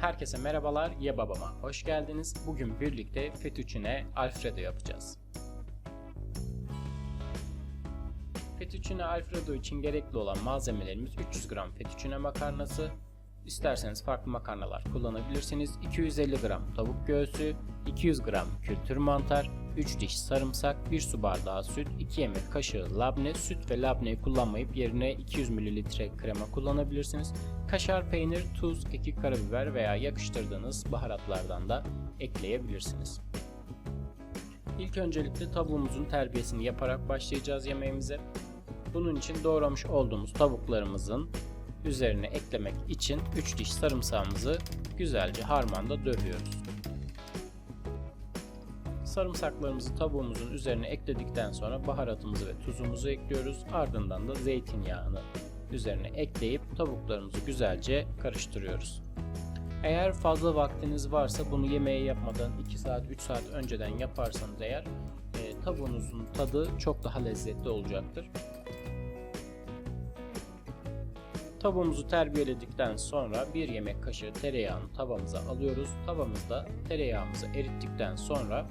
Herkese merhabalar, Ye Babama hoş geldiniz. Bugün birlikte fettuccine alfredo yapacağız. Fettuccine alfredo için gerekli olan malzemelerimiz 300 gram fettuccine makarnası, İsterseniz farklı makarnalar kullanabilirsiniz. 250 gram tavuk göğsü, 200 gram kültür mantar, 3 diş sarımsak, 1 su bardağı süt, 2 yemek kaşığı labne, süt ve labneyi kullanmayıp yerine 200 ml krema kullanabilirsiniz. Kaşar, peynir, tuz, kekik, karabiber veya yakıştırdığınız baharatlardan da ekleyebilirsiniz. İlk öncelikle tavuğumuzun terbiyesini yaparak başlayacağız yemeğimize. Bunun için doğramış olduğumuz tavuklarımızın üzerine eklemek için 3 diş sarımsağımızı güzelce harmanda dövüyoruz. Sarımsaklarımızı tavuğumuzun üzerine ekledikten sonra baharatımızı ve tuzumuzu ekliyoruz. Ardından da zeytinyağını üzerine ekleyip tavuklarımızı güzelce karıştırıyoruz. Eğer fazla vaktiniz varsa bunu yemeği yapmadan 2 saat 3 saat önceden yaparsanız eğer e, tavuğunuzun tadı çok daha lezzetli olacaktır. Tavuğumuzu terbiyeledikten sonra bir yemek kaşığı tereyağını tavamıza alıyoruz. Tavamızda tereyağımızı erittikten sonra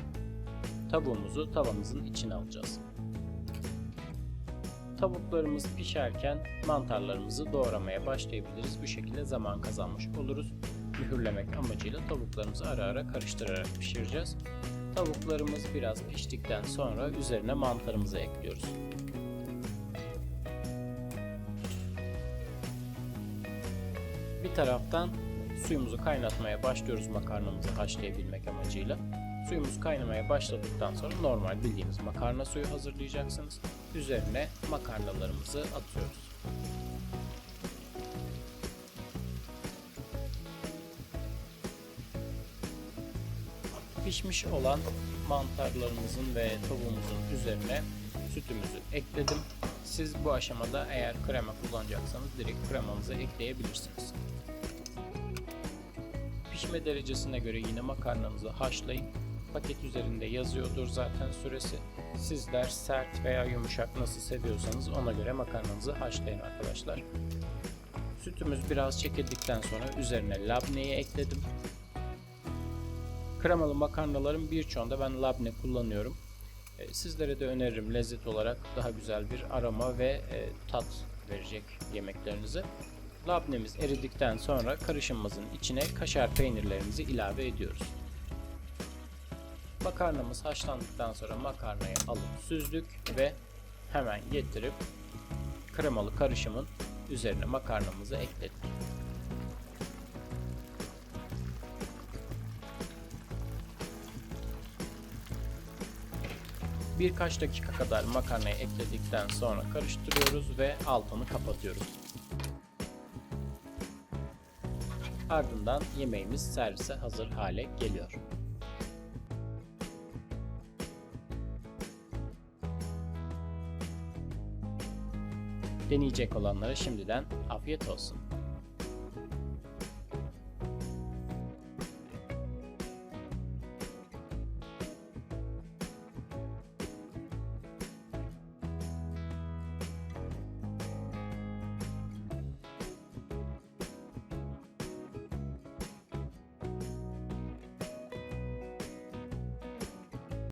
tavuğumuzu tavamızın içine alacağız. Tavuklarımız pişerken mantarlarımızı doğramaya başlayabiliriz. Bu şekilde zaman kazanmış oluruz. Mühürlemek amacıyla tavuklarımızı ara ara karıştırarak pişireceğiz. Tavuklarımız biraz piştikten sonra üzerine mantarımızı ekliyoruz. Bir taraftan suyumuzu kaynatmaya başlıyoruz makarnamızı haşlayabilmek amacıyla. Suyumuz kaynamaya başladıktan sonra normal bildiğimiz makarna suyu hazırlayacaksınız. Üzerine makarnalarımızı atıyoruz. Pişmiş olan mantarlarımızın ve tavuğumuzun üzerine sütümüzü ekledim. Siz bu aşamada eğer krema kullanacaksanız direkt kremanızı ekleyebilirsiniz. Pişme derecesine göre yine makarnanızı haşlayın. Paket üzerinde yazıyordur zaten süresi. Sizler sert veya yumuşak nasıl seviyorsanız ona göre makarnanızı haşlayın arkadaşlar. Sütümüz biraz çekildikten sonra üzerine labneyi ekledim. Kremalı makarnaların birçoğunda ben labne kullanıyorum. E, Sizlere de öneririm lezzet olarak daha güzel bir aroma ve e, tat verecek yemeklerinize. Labnemiz eridikten sonra karışımımızın içine kaşar peynirlerimizi ilave ediyoruz. Makarnamız haşlandıktan sonra makarnayı alıp süzdük ve hemen getirip kremalı karışımın üzerine makarnamızı ekledik. Birkaç dakika kadar makarnayı ekledikten sonra karıştırıyoruz ve altını kapatıyoruz. Ardından yemeğimiz servise hazır hale geliyor. Deneyecek olanlara şimdiden afiyet olsun.